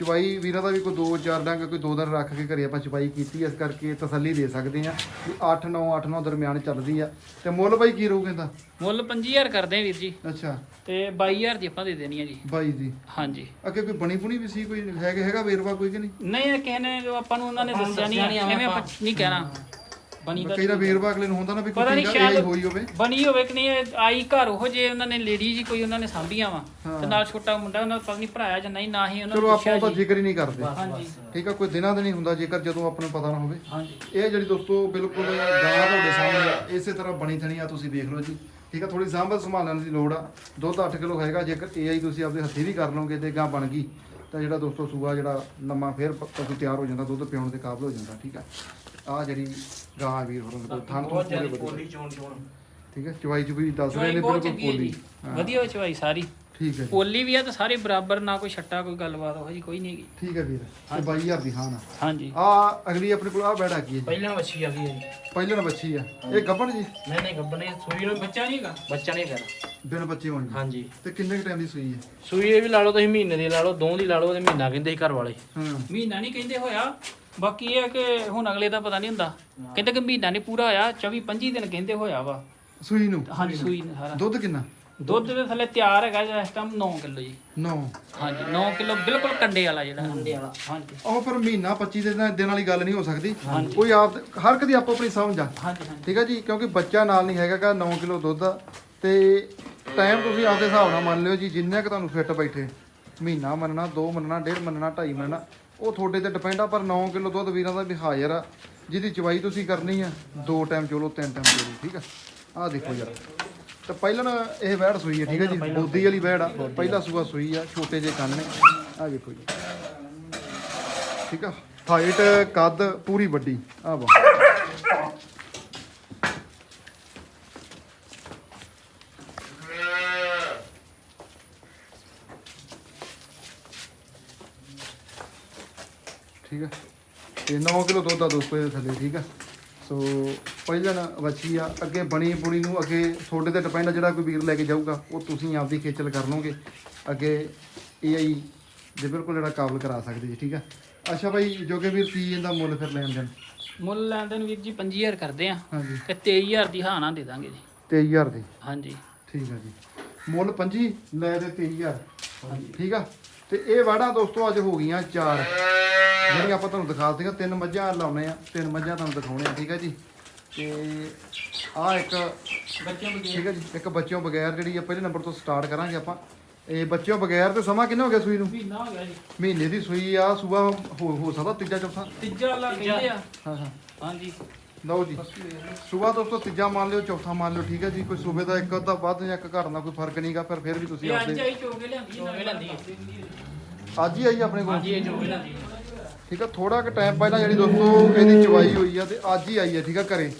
ਚੁਬਾਈ ਵੀਰਾਂ ਦਾ ਵੀ ਕੋਈ ਦੋ ਚਾਰ ਡੰਗ ਕੋਈ ਦੋ ਦਿਨ ਰੱਖ ਕੇ ਘਰੇ ਆਪਾਂ ਚੁਬਾਈ ਕੀਤੀ ਇਸ ਕਰਕੇ ਤਸੱਲੀ ਦੇ ਸਕਦੇ ਆ ਵੀ 8 9 8 9 ਦਰਮਿਆਨ ਚੱਲਦੀ ਆ। ਤੇ ਮੁੱਲ ਬਾਈ ਕੀ ਰਹੂ ਕਹਿੰਦਾ ਮੁੱਲ 5000 ਕਰਦੇ ਆ ਵੀਰ ਜੀ। ਅੱਛਾ। ਤੇ 22000 ਦੀ ਆਪਾਂ ਦੇ ਦੇਣੀ ਆ ਜੀ। ਬਾਈ ਦੀ। ਹਾਂਜੀ। ਅੱਗੇ ਕੋਈ ਬਣੀ ਬੁਣੀ ਵੀ ਸੀ ਕੋਈ ਹੈਗਾ ਹੈਗਾ ਵੇਰਵਾ ਕੋਈ ਕਿ ਨਹੀਂ? ਨਹੀਂ ਇਹ ਕਿਸੇ ਨੇ ਜੋ ਆਪਾਂ ਨੂੰ ਉਹਨਾਂ ਨੇ ਦੱਸਿਆ ਨਹੀਂ ਐਵੇਂ ਆਪਾਂ। ਨਹੀਂ ਕਹਿਣਾ। ਬਣੀ ਦਾ ਕਈ ਵੇਰਵਾ ਅਗਲੇ ਨੂੰ ਹੁੰਦਾ ਨਾ ਵੀ ਪਤਾ ਕੋਈ ਨਹੀਂ ਸ਼ਾਇਦ ਹੋਈ ਹੋਵੇ। ਬਣੀ ਹੋਵੇ ਕਿ ਨਹੀਂ ਇਹ ਆਈ ਘਰ ਉਹ ਜੇ ਉਹਨਾਂ ਨੇ ਲੇਡੀ ਜੀ ਕੋਈ ਉਹਨਾਂ ਨੇ ਸਾਂਭੀਆਂ ਵਾ। ਤੇ ਨਾਲ ਛੋਟਾ ਮੁੰਡਾ ਉਹਨਾਂ ਦਾ ਪਤਾ ਨਹੀਂ ਭਰਾਇਆ ਜਾਂ ਨਹੀਂ ਨਾ ਹੀ ਉਹਨਾਂ ਚਲੋ ਨੂੰ ਆਪਾਂ ਪੁੱਛਿਆ ਉਹਦਾ ਜੀ। ਜ਼ਿਕਰ ਹੀ ਨਹੀਂ ਕਰਦੇ। ਹਾਂਜੀ ਠੀਕ ਆ ਕੋਈ ਦਿਨਾਂ ਦਾ ਨਹੀਂ ਹੁੰਦਾ ਜੇਕਰ ਜਦੋਂ ਆਪਾਂ ਨੂੰ ਪਤਾ ਨਾ ਹੋਵੇ। ਹਾਂਜੀ। ਇਹ ਜਿਹੜੀ ਦੋਸਤੋ ਬਿਲਕੁਲ ਗਾਂ ਤੁਹਾਡੇ ਸਾਹਮਣੇ ਆ, ਇਸੇ ਤਰ੍ਹਾਂ ਬਣੀ ਥਣੀ ਆ ਤੁਸੀਂ ਦੇਖ ਲਓ ਜੀ। ਠੀਕ ਆ ਥੋੜੀ ਸਾਂਭਲ ਸੰਭਾਲਣ ਦੀ ਲੋੜ ਆ। ਦੁੱਧ 8 ਕਿਲੋ ਹੈਗਾ ਜੇਕਰ ਏਆਈ ਤੁਸੀਂ ਆਪਦੇ ਹੱਥੀ ਵੀ ਕਰ ਲਓਗੇ ਤੇ ਗਾਂ ਬਣ ਗਈ ਤਾਂ ਜਿਹੜਾ ਦੋਸਤੋ ਸੂਆ ਜਿਹੜਾ ਨਵਾਂ ਫੇਰ ਪਸ਼ੂ ਤਿਆਰ ਹੋ ਜਾਂਦਾ ਦੁੱਧ ਪਿਆਉਣ ਦੇ ਕਾਬਲ ਹੋ ਜਾਂਦਾ ਠੀਕ ਆ। ਆ ਜਿਹੜੀ ਗਾਂ ਵੀਰ ਹੋਰਾਂ ਕੋਲ ਥਣ ਤੋਂ ਬਹੁਤ ਪੂਰੇ ਜ਼ਿਆਦਾ ਵਧੀਆ। ਪੋਲੀ ਚੋਣ ਚੋਣ। ਠੀਕ ਹੈ ਚਵਾਈ ਚੁਬੀ ਦੱਸ ਰਹੇ ਨੇ ਬਹੁਤ ਬਿਲਕੁਲ ਚੰਗੀ ਹੈ ਪੋਲੀ। ਜੀ। ਹਾਂ, ਵਧੀਆ ਚਵਾਈ ਸਾਰੀ। ਠੀਕ ਹੈ ਜੀ। ਪੋਲੀ ਵੀ ਆ ਤੇ ਸਾਰੇ ਬਰਾਬਰ ਨਾ ਕੋਈ ਛੱਟਾ ਕੋਈ ਗੱਲਬਾਤ ਉਹ ਜੀ ਕੋਈ ਨਹੀਂ ਹੈਗੀ। ਠੀਕ ਹੈ ਵੀਰ ਤੇ 22000 ਦੀ ਹਾਂ ਨਾ। ਹਾਂਜੀ। ਆ ਅਗਲੀ ਆਪਣੇ ਕੋਲ ਆ ਬੈੜ ਆ ਗਈ ਹੈ ਜੀ? ਪਹਿਲਾਂ ਵੱਛੀ ਆ ਗਈ ਹੈ ਜੀ। ਪਹਿਲਾਂ ਬੱਚੀ ਆ। ਇਹ ਗੱਭਣ ਜੀ? ਨਹੀਂ ਨਹੀਂ ਗੱਬਣੇ ਸੂਈ ਨੂੰ ਬੱਚਾ ਨਹੀਂ ਹੈਗਾ। ਬੱਚਾ ਨਹੀਂ ਦੇਣਾ ਦਿਨ ਬੱਚੇ ਹੋਣ ਜੀ ਹਾਂਜੀ। ਤੇ ਕਿੰਨੇ ਕ ਟਾਈਮ ਦੀ ਸੂਈ ਹੈ? ਸੂਈ ਇਹ ਵੀ ਲਾ ਲਓ ਤੁਸੀਂ ਮਹੀਨੇ ਦੀ ਲਾ ਲਓ ਦੋ ਦੀ ਲਾ ਲਓ ਤੇ ਮਹੀਨਾ ਕਹਿੰਦੇ ਸੀ ਘਰ ਵਾਲੇ। ਹਾਂ। ਮਹੀਨਾ ਨਹੀਂ ਕਹਿੰਦੇ ਹੋਇਆ। ਬਾਕੀ ਇਹ ਹੈ ਕਿ ਹੁਣ ਅਗਲੇ ਦਾ ਪਤਾ ਨਹੀਂ ਹੁੰਦਾ। ਕਹਿੰਦੇ ਕਿ ਮਹੀਨਾ ਨਹੀਂ ਪੂਰਾ ਹੋਇਆ 24 25 ਦਿਨ ਕਹਿੰਦੇ ਹੋਇਆ ਵਾ। ਸੂਈ ਨੂੰ? ਹਾਂਜੀ ਸੂਈ ਨੇ ਸਾਰਾ। ਦੁੱਧ ਕਿੰਨਾ? ਦੁੱਧ ਦੇ ਥੱਲੇ ਤਿਆਰ ਹੈਗਾ ਜਿਹੜਾ ਇਸ ਟਾਈਮ 9 ਕਿਲੋ ਜੀ। 9 ਹਾਂਜੀ 9 ਕਿਲੋ ਬਿਲਕੁਲ ਕੰਡੇ ਵਾਲਾ ਜਿਹੜਾ। ਕੰਡੇ ਵਾਲਾ ਹਾਂਜੀ। ਉਹ ਪਰ ਮਹੀਨਾ 25 ਦੇ ਦਿਨ ਵਾਲੀ ਗੱਲ ਨਹੀਂ ਹੋ ਸਕਦੀ। ਕੋਈ ਆਪ ਹਰ ਇੱਕ ਦੀ ਆਪੋ ਆਪਣੀ ਸਮਝ ਆ। ਹਾਂਜੀ ਹਾਂਜੀ। ਠੀਕ ਹੈ ਜੀ? ਕਿਉਂਕਿ ਬੱਚਾ ਨਾਲ ਨਹੀਂ ਹੈਗਾਗਾ 9 ਕਿਲੋ ਦੁੱਧ ਆ। ਤੇ ਟਾਈਮ ਤੁਸੀਂ ਆਪਦੇ ਹਿਸਾਬ ਨਾਲ ਮੰਨ ਲਿਓ ਜੀ ਜਿੰਨਾ ਕਿ ਤੁਹਾਨੂੰ ਫਿੱਟ ਬੈਠੇ ਮਹੀਨਾ ਮੰਨਣਾ 2 ਮੰਨਣਾ ਡੇਢ ਮੰਨਣਾ 2.5 ਮੰਨਣਾ ਉਹ ਤੁਹਾਡੇ ਤੇ ਡਿਪੈਂਡ ਆ ਪਰ 9 ਕਿਲੋ ਦੁੱਧ ਵੀਰਾਂ ਦਾ ਵੀ ਹਾਜ਼ਰ ਆ। ਜਿਹਦੀ ਚਵਾਈ ਤੁਸੀਂ ਕਰਨੀ ਆ ਦੋ ਟਾਈਮ ਚੋਲੋ ਤਿੰਨ ਟਾਈਮ ਚੋਲੋ ਠੀਕ ਆ? ਆਹ ਦੇਖੋ ਯਾਰ। ਤੇ ਪਹਿਲਾਂ ਨਾ ਇਹ ਵੈੜ ਸੂਈ ਹੈ ਠੀਕ ਹੈ ਜੀ? ਬੋਦੀ ਵਾਲੀ ਵੈੜ ਆ। ਪਹਿਲਾ ਸੂਆ ਸੂਈ ਆ ਛੋਟੇ ਜਿਹੇ ਕੰਨ ਨੇ। ਆਹ ਦੇਖੋ ਜੀ। ਠੀਕ ਆ? ਹਾਈਟ ਕੱਦ ਪੂਰੀ ਵੱਡੀ। ਆ ਵਾ ਠੀਕ ਹੈ ਤੇ 9 ਕਿਲੋ ਦੁੱਧ ਆ ਦੋਸਤੋ ਇਹਦੇ ਥੱਲੇ ਠੀਕ ਆ? ਸੋ ਪਹਿਲਾਂ ਵੱਛੀ ਆ ਅੱਗੇ ਬਣੀ ਬੁਣੀ ਨੂੰ ਅੱਗੇ ਤੁਹਾਡੇ ਤੇ ਡਿਪੈਂਡ ਆ ਜਿਹੜਾ ਕੋਈ ਵੀਰ ਲੈ ਕੇ ਜਾਊਗਾ ਉਹ ਤੁਸੀਂ ਆਪਦੀ ਖੇਚਲ ਕਰ ਲਓਗੇ। ਅੱਗੇ ਇਹ ਆਈ ਜੇ ਬਿਲਕੁਲ ਜਿਹੜਾ ਕਾਬਲ ਕਰਾ ਸਕਦੇ ਜੀ ਠੀਕ ਆ? ਅੱਛਾ ਭਾਈ ਜੋਗੇ ਵੀਰ ਕੀ ਇਹਦਾ ਮੁੱਲ ਫਿਰ ਲੈਣ ਦੇਣ? ਮੁੱਲ ਲੈਣ ਦੇਣ ਵੀਰ ਜੀ 5000 ਕਰਦੇ ਆ ਹਾਂਜੀ। ਤੇ 23000 ਦੀ ਹਾਂ ਨਾ ਦੇ ਦਾਂਗੇ ਜੀ। 23000 ਦੀ? ਹਾਂਜੀ। ਠੀਕ ਆ ਜੀ। ਮੁੱਲ 25 ਲੈ ਦੇ 23000 ਠੀਕ ਆ? ਤੇ ਇਹ ਵਾੜਾ ਦੋਸਤੋ ਅੱਜ ਹੋ ਗਈਆਂ ਚਾਰ। ਜਿਹੜੀਆਂ ਆਪਾਂ ਤੁਹਾਨੂੰ ਦਿਖਾ ਦਿੱਤੀਆਂ ਤਿੰਨ ਮੱਝਾਂ ਲਾਉਣੇ ਆ ਤਿੰਨ ਮੱਝਾਂ ਤੁਹਾਨੂੰ ਦਿਖਾਉਣੇ ਆ ਠੀਕ ਆ ਜੀ? ਤੇ ਆ ਇੱਕ ਬੱਚਿਆਂ ਨੂੰ ਠੀਕ ਹੈ ਜੀ ਇੱਕ ਬੱਚਿਆਂ ਬਗੈਰ ਜਿਹੜੀ ਆ ਪਹਿਲੇ ਨੰਬਰ ਤੋਂ ਸਟਾਰਟ ਕਰਾਂਗੇ ਆਪਾਂ। ਇਹ ਬੱਚਿਆਂ ਬਗੈਰ ਤੇ ਸਮਾਂ ਕਿੰਨਾ ਹੋ ਗਿਆ ਸੂਈ ਨੂੰ? ਮਹੀਨਾ ਹੋ ਗਿਆ ਜੀ। ਮਹੀਨੇ ਦੀ ਸੂਈ ਆ ਸੂਆ ਹੋ ਹੋ ਸਕਦਾ ਤੀਜਾ ਚੌਥਾ? ਤੀਜਾ ਵਾਲਾ ਕਹਿੰਦੇ ਆ। ਹਾਂ ਹਾਂ। ਹਾਂਜੀ। ਲਓ ਜੀ ਸੂਆ ਦੋਸਤੋ ਤੀਜਾ ਮੰਨ ਲਿਓ ਚੌਥਾ ਮੰਨ ਲਿਓ ਠੀਕ ਹੈ ਜੀ? ਕੋਈ ਸੂਬੇ ਦਾ ਇੱਕ ਅੱਧਾ ਵੱਧ ਜਾਂ ਇੱਕ ਘੱਟ ਦਾ ਕੋਈ ਫ਼ਰਕ ਨਹੀਂਗਾ ਪਰ ਫਿਰ ਵੀ ਤੁਸੀਂ ਅੱਜ ਆਈ ਚੋਗੇ ਲਿਆਂਦੀ ਚੋਗੇ ਲਿਆਂਦੀ। ਅੱਜ ਹੀ ਆਈ ਆਪਣੇ ਕੋਲ? ਹਾਂਜੀ ਇਹ ਜੋ ਵੀ ਲੈਂਦੀ ਠੀਕ ਆ ਥੋੜਾ ਕੁ ਟਾਈਮ ਪਹਿਲਾਂ ਜਿਹੜੀ ਦੋਸਤੋ ਇਹਦੀ ਚਵਾਈ ਹੋਈ ਆ ਤੇ ਅੱਜ ਹੀ ਆਈ ਆ ਠੀਕ ਆ ਘਰੇ।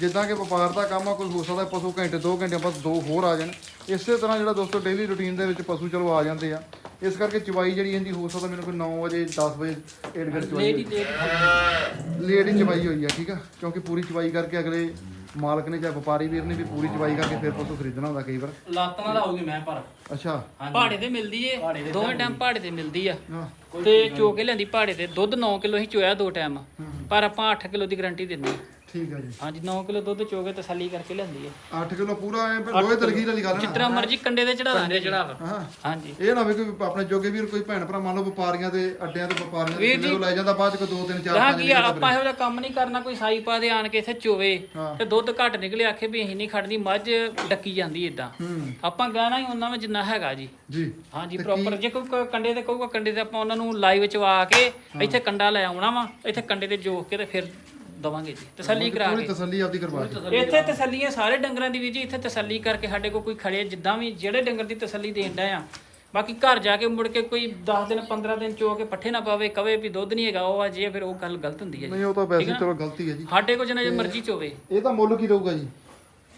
ਜਿੱਦਾਂ ਕਿ ਵਪਾਰ ਦਾ ਕੰਮ ਆ ਕੋਈ ਹੋ ਸਕਦਾ ਪਸ਼ੂ ਘੰਟੇ 2 ਘੰਟੇ ਬਾਅਦ ਦੋ ਹੋਰ ਆ ਜਾਣ। ਇਸੇ ਤਰ੍ਹਾਂ ਜਿਹੜਾ ਦੋਸਤੋ ਡੇਲੀ ਰੁਟੀਨ ਦੇ ਵਿੱਚ ਪਸ਼ੂ ਚਲੋ ਆ ਜਾਂਦੇ ਆ। ਇਸ ਕਰਕੇ ਚਵਾਈ ਜਿਹੜੀ ਇਹਦੀ ਹੋ ਸਕਦਾ ਮੈਨੂੰ ਕੋਈ 9 ਵਜੇ 10 ਵਜੇ ਏਡ ਗੜ ਚਵਾਈ ਲੇਟ ਹੀ। ਲੇਟ ਲੇਟ ਹੀ ਚਵਾਈ ਹੋਈ ਆ ਠੀਕ ਆ? ਕਿਉਂਕਿ ਪੂਰੀ ਚਵਾਈ ਕਰਕੇ ਅਗਲੇ ਮਾਲਕ ਨੇ ਜਾਂ ਵਪਾਰੀ ਵੀਰ ਨੇ ਵੀ ਪੂਰੀ ਚਵਾਈ ਕਰਕੇ ਫਿਰ ਪਸ਼ੂ ਖਰੀਦਣਾ ਹੁੰਦਾ ਕਈ ਵਾਰ। ਲੱਤ ਨਾਲ ਆਉਗੀ ਮੈਂ ਪਰ। ਅੱਛਾ। ਪਹਾੜੇ ਤੇ ਮਿਲਦੀ ਏ। ਪਹਾੜੇ ਤੇ ਦੋਵੇਂ ਟਾਈਮ ਪਹਾੜੇ ਤੇ ਮਿਲਦੀ ਆ। ਹਾਂ। ਤੇ ਚੋਕੇ ਲਿਆਂਦੀ ਪਹਾੜੇ ਤੇ। ਦੁੱਧ 9 ਕਿਲੋ ਹੀ ਚੋਇਆ ਦੋ ਟਾਈਮ ਪਰ ਆਪਾਂ 8 ਕਿਲੋ ਦੀ ਗਾਰੰਟੀ ਦਿੰਦੇ ਠੀਕ ਆ ਜੀ। ਹਾਂਜੀ 9 ਕਿਲੋ ਦੁੱਧ ਚੋਕੇ ਤਸੱਲੀ ਕਰਕੇ ਲਿਆਂਦੀ ਏ 8 ਕਿਲੋ ਪੂਰਾ ਐ ਫਿਰ ਲੋਹੇ ਤਲਖੀ ਵਾਲੀ ਗੱਲ ਹੈ ਨਾ? ਜਿਤਨਾ ਮਰਜ਼ੀ ਕੰਡੇ ਤੇ ਚੜਾ ਦਾਂਗੇ ਚੜਾ ਹਾਂ। ਹਾਂਜੀ। ਇਹ ਨਾ ਵੀ ਕੋਈ ਆਪਣੇ ਜੋਗੇ ਵੀਰ ਕੋਈ ਭੈਣ ਭਰਾ ਮੰਨ ਲਓ ਵਪਾਰੀਆਂ ਦੇ ਅੱਡਿਆਂ ਤੇ ਵਪਾਰੀਆਂ ਦੇ ਕਿੱਲੇ ਤੋਂ ਲੈ ਜਾਂਦਾ ਬਾਅਦ ਚ ਕੋਈ 2 3 4 ਗਾਹ 5 ਕੀ ਆ, ਆਪਾਂ ਇਹੋ ਜਿਹਾ ਕੰਮ ਨਹੀਂ ਕਰਨਾ ਕੋਈ ਸਾਈ ਪਾ ਦੇ ਆਣ ਕੇ ਇੱਥੇ ਚੋਵੇ ਹਾਂ। ਤੇ ਦੁੱਧ ਘੱਟ ਨਿਕਲੇ ਆਖੇ ਵੀ ਅਸੀਂ ਨਹੀਂ ਖੜਨੀ ਮੱਝ ਡੱਕੀ ਜਾਂਦੀ ਏਦਾਂ। ਹੂੰ। ਆਪਾਂ ਗਾਣਾ ਹੀ ਉਹਨਾਂ ਵਿੱਚ ਜਿੰਨਾ ਹੈਗਾ ਜੀ। ਜੀ। ਹਾਂਜੀ ਤੇ ਪ੍ਰੋਪਰ ਜੇ ਕੋਈ ਕ- ਕੰਡੇ ਤੇ ਕਹੂਗਾ ਕੰਡੇ ਤੇ ਆਪਾਂ ਉਹਨਾਂ ਨੂੰ ਲਾਈਵ ਚ ਆ ਕੇ ਇੱਥੇ ਕੰਡਾ ਲੈ ਆਉਣਾ ਵਾ ਇੱਥੇ ਕੰਡੇ ਤੇ ਜੋਕ ਕੇ ਤੇ ਫਿਰ ਦਵਾਂਗੇ ਜੀ ਤਸੱਲੀ ਕਰਾ ਪੂਰੀ ਕੇ। ਤਸੱਲੀ ਆਪਦੀ ਕਰਵਾ ਕੇ। ਇੱਥੇ ਤਸੱਲੀਆਂ ਸਾਰੇ ਡੰਗਰਾਂ ਦੀ ਵੀ ਜੀ ਇੱਥੇ ਤਸੱਲੀ ਕਰਕੇ ਸਾਡੇ ਕੋਲ ਕੋਈ ਖੜੇ ਜਿੱਦਾਂ ਵੀ ਜਿਹੜੇ ਡੰਗਰ ਦੀ ਤਸੱਲੀ ਦੇਣ ਡਿਆ ਆ। ਬਾਕੀ ਘਰ ਜਾ ਕੇ ਮੁੜ ਕੇ ਕੋਈ 10 ਦਿਨ 15 ਦਿਨ ਚੋ ਕੇ ਪੱਠੇ ਨਾ ਪਾਵੇ ਕਵੇ ਵੀ ਦੁੱਧ ਨਹੀਂ ਹੈਗਾ ਉਹ ਆ ਜੇ ਫਿਰ ਉਹ ਗੱਲ ਗਲਤ ਹੁੰਦੀ ਹੈ ਜੀ। ਨਹੀਂ ਉਹ ਤਾਂ ਵੈਸੇ ਚਲੋ ਗਲਤੀ ਹੈ ਜੀ। ਸਾਡੇ ਕੋਲ ਜਿੰਨਾ ਜੇ ਮਰਜ਼ੀ ਚੋਵੇ। ਇਹ ਤਾਂ ਮੁੱਲ ਕੀ ਰਹੂਗਾ ਜੀ?